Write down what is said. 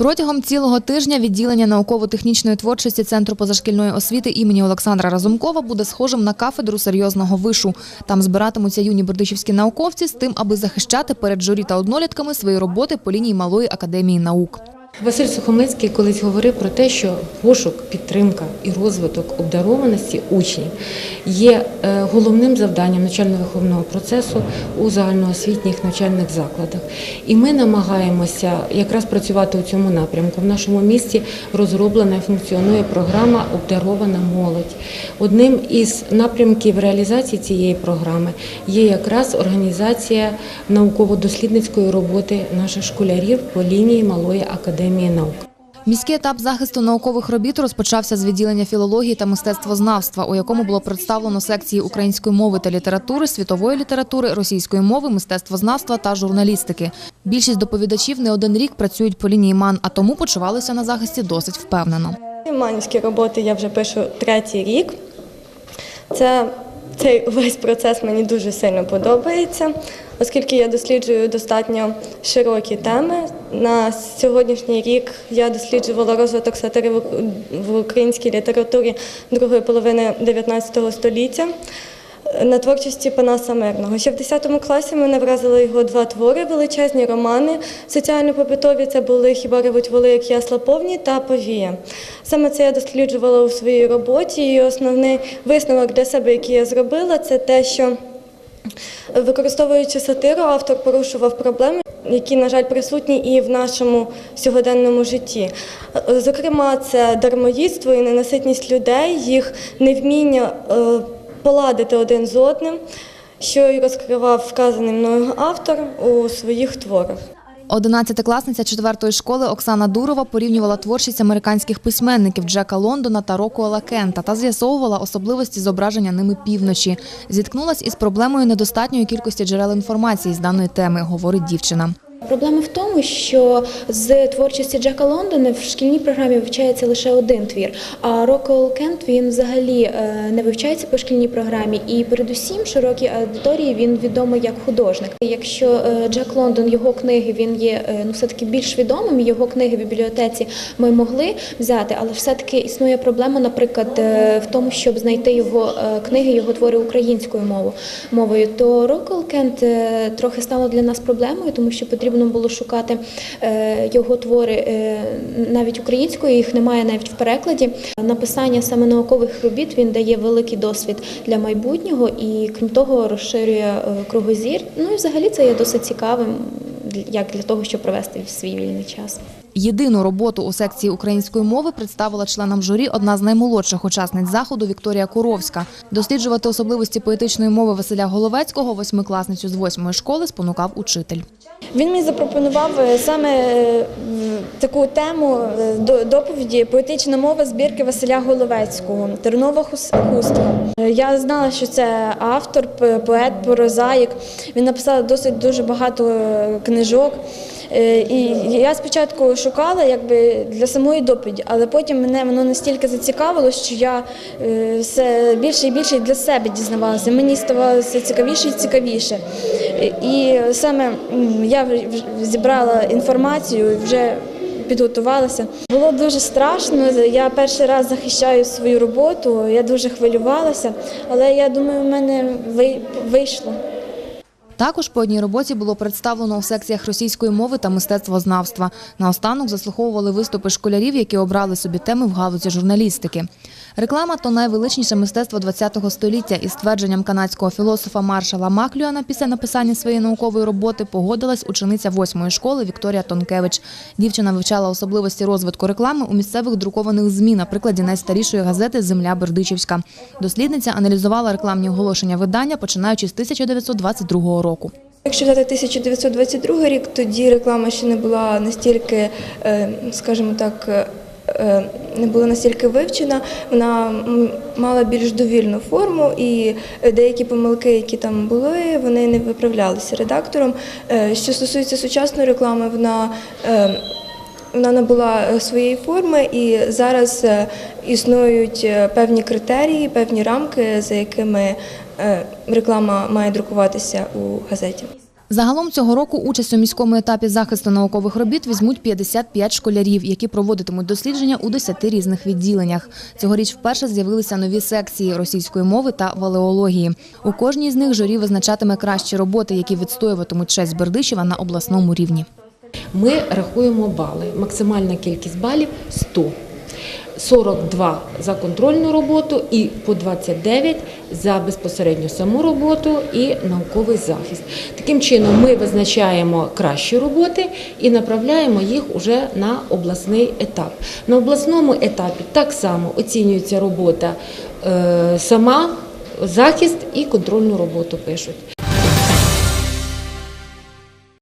Протягом цілого тижня відділення науково-технічної творчості Центру позашкільної освіти імені Олександра Разумкова буде схожим на кафедру серйозного вишу. Там збиратимуться юні бердичівські науковці з тим, аби захищати перед журі та однолітками свої роботи по лінії Малої академії наук. Василь Сухомлинський колись говорив про те, що пошук, підтримка і розвиток обдарованості учнів є е, головним завданням навчально-виховного процесу у загальноосвітніх навчальних закладах. І ми намагаємося якраз працювати у цьому напрямку. В нашому місті розроблена і функціонує програма Обдарована молодь. Одним із напрямків реалізації цієї програми є якраз організація науково-дослідницької роботи наших школярів по лінії Малої академії наук. Міський етап захисту наукових робіт розпочався з відділення філології та мистецтвознавства, у якому було представлено секції української мови та літератури, світової літератури, російської мови, мистецтвознавства та журналістики. Більшість доповідачів не один рік працюють по лінії МАН, а тому почувалися на захисті досить впевнено. Манівські роботи я вже пишу третій рік. Це, цей весь процес мені дуже сильно подобається, оскільки я досліджую достатньо широкі теми. На сьогоднішній рік я досліджувала розвиток сатири в- українській літературі другої половини 19 століття. На творчості Панаса Мирного. Ще в 10 класі мене вразили його два твори, величезні романи соціально-побутові. Це були хіба ревуть воли, як ясла повні та повія. Саме це я досліджувала у своїй роботі. І основний висновок для себе, який я зробила, це те, що використовуючи сатиру, автор порушував проблеми. Які, на жаль, присутні і в нашому сьогоденному житті. Зокрема, це дармоїдство і ненаситність людей, їх невміння е, поладити один з одним, що й розкривав вказаний мною автор у своїх творах. Одинадцятикласниця четвертої школи Оксана Дурова порівнювала творчість американських письменників Джека Лондона та Рокуела Кента та з'ясовувала особливості зображення ними півночі. Зіткнулась із проблемою недостатньої кількості джерел інформації з даної теми, говорить дівчина. Проблема в тому, що з творчості Джека Лондона в шкільній програмі вивчається лише один твір, а Роквелл Кент він взагалі е, не вивчається по шкільній програмі, і передусім широкій аудиторії він відомий як художник. Якщо е, Джек Лондон, його книги, він є е, ну все таки більш відомим, його книги в бібліотеці ми могли взяти, але все таки існує проблема, наприклад, в тому, щоб знайти його книги, його твори українською мовою. То Роквелл Кент трохи стало для нас проблемою, тому що потрібно було шукати е, його твори е, навіть українською, їх немає навіть в перекладі. Написання саме наукових робіт він дає великий досвід для майбутнього і крім того розширює е, кругозір. Ну і взагалі це є досить цікавим як для того, щоб провести свій вільний час. Єдину роботу у секції української мови представила членам журі одна з наймолодших учасниць заходу Вікторія Куровська. Досліджувати особливості поетичної мови Василя Головецького, восьмикласницю з восьмої школи, спонукав учитель. Він мені запропонував е, саме е, таку тему е, до- доповіді поетична мова збірки Василя Головецького Тернова хустка. Е, Я знала, що це автор, поет, прозаїк. Він написав досить дуже багато е, книжок. І я спочатку шукала якби для самої доповіді, але потім мене воно настільки зацікавило, що я все більше і більше для себе дізнавалася. Мені ставалося цікавіше і цікавіше. І саме я зібрала інформацію, вже підготувалася. Було дуже страшно. Я перший раз захищаю свою роботу. Я дуже хвилювалася, але я думаю, в мене ви- вийшло. Також по одній роботі було представлено у секціях російської мови та мистецтвознавства. Наостанок заслуховували виступи школярів, які обрали собі теми в галузі журналістики. Реклама то найвеличніше мистецтво ХХ століття. Із твердженням канадського філософа Маршала Маклюана після написання своєї наукової роботи погодилась учениця восьмої школи Вікторія Тонкевич. Дівчина вивчала особливості розвитку реклами у місцевих друкованих ЗМІ на прикладі найстарішої газети Земля Бердичівська. Дослідниця аналізувала рекламні оголошення видання, починаючи з 1922 року. Якщо взяти 1922 рік, тоді реклама ще не була настільки, е, скажімо так, е, е, не була настільки вивчена, вона мала більш довільну форму, і деякі помилки, які там були, вони не виправлялися редактором. Що стосується сучасної реклами, вона вона набула е, своєї форми, і зараз е, існують е, певні критерії, певні рамки, за якими реклама має друкуватися у газеті. Загалом цього року участь у міському етапі захисту наукових робіт візьмуть 55 школярів, які проводитимуть дослідження у 10 різних відділеннях. Цьогоріч вперше з'явилися нові секції російської мови та валеології. У кожній з них журі визначатиме кращі роботи, які відстоюватимуть честь Бердичева на обласному рівні. Ми рахуємо бали. Максимальна кількість балів 100. 42 за контрольну роботу і по 29 за безпосередньо саму роботу і науковий захист. Таким чином ми визначаємо кращі роботи і направляємо їх уже на обласний етап. На обласному етапі так само оцінюється робота е, сама, захист і контрольну роботу пишуть.